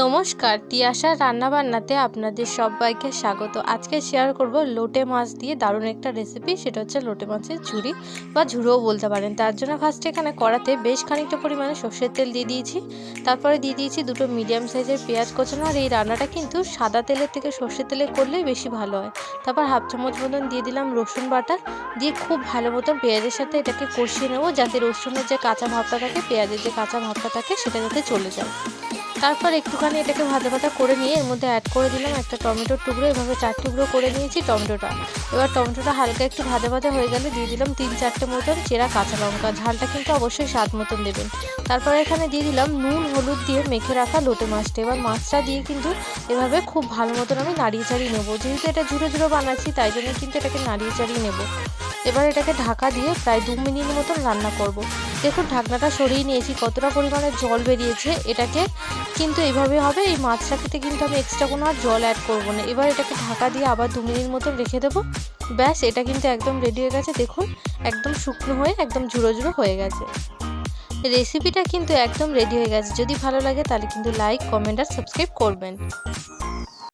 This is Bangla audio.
নমস্কার টিয়াশার রান্নাবান্নাতে আপনাদের সবাইকে স্বাগত। আজকে শেয়ার করব লোটে মাছ দিয়ে দারুণ একটা রেসিপি সেটা হচ্ছে লোটে মাছের ঝুড়ি বা ঝুড়োও বলতে পারেন। তার জন্য ফার্স্টে এখানে কড়াতে বেশ খানিকটা পরিমাণে সর্ষের তেল দিয়ে দিয়েছি। তারপরে দিয়ে দিয়েছি দুটো মিডিয়াম সাইজের পেঁয়াজ কোচানো, আর এই রান্নাটা কিন্তু সাদা তেলের থেকে সর্ষের তেলে করলেই বেশি ভালো হয়। তারপর হাফ চামচ মতন দিয়ে দিলাম রসুন বাটা, দিয়ে খুব ভালো মতন পেঁয়াজের সাথে এটাকে কষিয়ে নেব, যাতে রসুনের যে কাঁচা ভাবটা থাকে, পেঁয়াজের যে কাঁচা ভাবটা থাকে, সেটা যাতে চলে যায়। তারপর একটুখানি এটাকে ভাজা ভাজা করে নিয়ে এর মধ্যে অ্যাড করে দিলাম একটা টমেটোর টুকরো, এভাবে চার টুকরো করে নিয়েছি টমেটোটা। এবার টমেটোটা হালকা একটু ভাজা ভাজা হয়ে গেলে দিয়ে দিলাম তিন চারটে মতন চেরা কাঁচা লঙ্কা। ঝালটা কিন্তু অবশ্যই স্বাদ মতন দেবেন তারপর এখানে দিয়ে দিলাম নুন, হলুদ দিয়ে মেখে রাখা লোটে মাছটা। এবার মাছটা দিয়ে কিন্তু এভাবে খুব ভালো মতন আমি নাড়িয়ে চাড়িয়ে নেব। যেহেতু এটা ঝুড়ো ঝুড়ো বানাচ্ছি, তাই জন্য কিন্তু এটাকে নাড়িয়ে চাড়িয়ে নেব। এবার এটাকে ঢাকা দিয়ে প্রায় দু মিনিট মতন রান্না করব। দেখুন, ঢাকনাটা সরিয়ে নিয়েছি, কতটা পরিমাণে জল বেরিয়েছে, এটাকে কিন্তু এইভাবে হবে, এই মাছটাকে কিন্তু আমি এক্সট্রা কোনো আর জল অ্যাড করব না। এবার এটাকে ঢাকা দিয়ে আবার দু মিনিট মতো রেখে দেবো। ব্যাস, এটা কিন্তু একদম রেডি হয়ে গেছে। দেখুন, একদম শুকনো হয়ে, একদম ঝুড়ো ঝুড়ো হয়ে গেছে। রেসিপিটা কিন্তু একদম রেডি হয়ে গেছে। যদি ভালো লাগে তাহলে কিন্তু লাইক কমেন্ট আর সাবস্ক্রাইব করবেন।